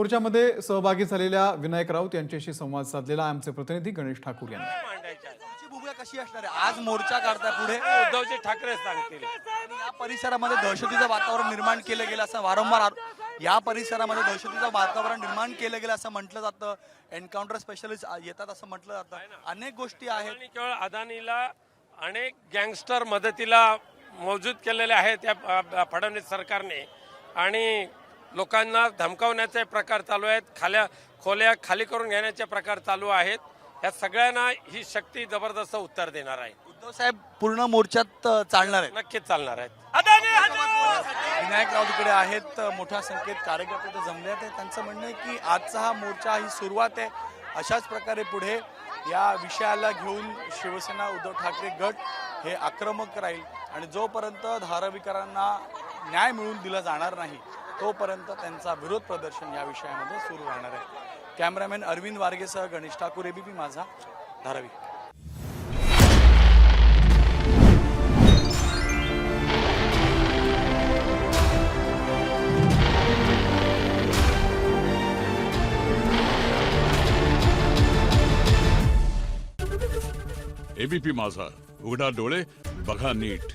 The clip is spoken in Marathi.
मोर्चामध्ये सहभागी झालेल्या विनायक राऊत यांच्याशी संवाद साधलेला आमचे प्रतिनिधी गणेश ठाकूर यांनी. भूमिका कशी असणार आहे? आज मोर्चा काढताय पुढे. उद्धवजी ठाकरे सांगतील. या परिसरामध्ये दहशतीचं वातावरण निर्माण केलं गेलं असं वारंवार या परिसरामध्ये दहशतीचं वातावरण निर्माण केलं गेलं असं म्हटलं जातं. एन्काउंटर स्पेशलिस्ट येतात असं म्हटलं जातं. अनेक गोष्टी आहेत. आणि केवळ अदानीला अनेक गँगस्टर मदतीला मौजूद केलेले आहेत या अ, फडणवीस सरकारने. आणि लोकांना धमकावण्याचे प्रकार चालू आहेत. खाल्या खोल्या खाली करून घेण्याचे प्रकार चालू आहेत. या सगळ्यांना ही शक्ती जबरदस्त उत्तर देणार आहे. उद्धव साहेब पूर्ण मोर्चात चालणार आहेत. नक्कीच चालणार आहेत. विनायक राऊत इकडे आहेत. मोठ्या संख्येत कार्यकर्ते इथे जमले आहेत. त्यांचं म्हणणं आहे की आजचा हा मोर्चा ही सुरुवात आहे. अशाच प्रकारे पुढे या विषयाला घेऊन शिवसेना उद्धव ठाकरे गट हे आक्रमक राहील आणि जोपर्यंत धारावीकरांना न्याय मिळवून दिला जाणार नाही तोपर्यंत त्यांचा विरोध प्रदर्शन या विषयामध्ये सुरू राहणार आहे. कॅमेरामॅन अरविंद वारगेसह गणेश ठाकूर एबीपी माझा धारावी. एबीपी माझा उघडा डोळे बघा नीट.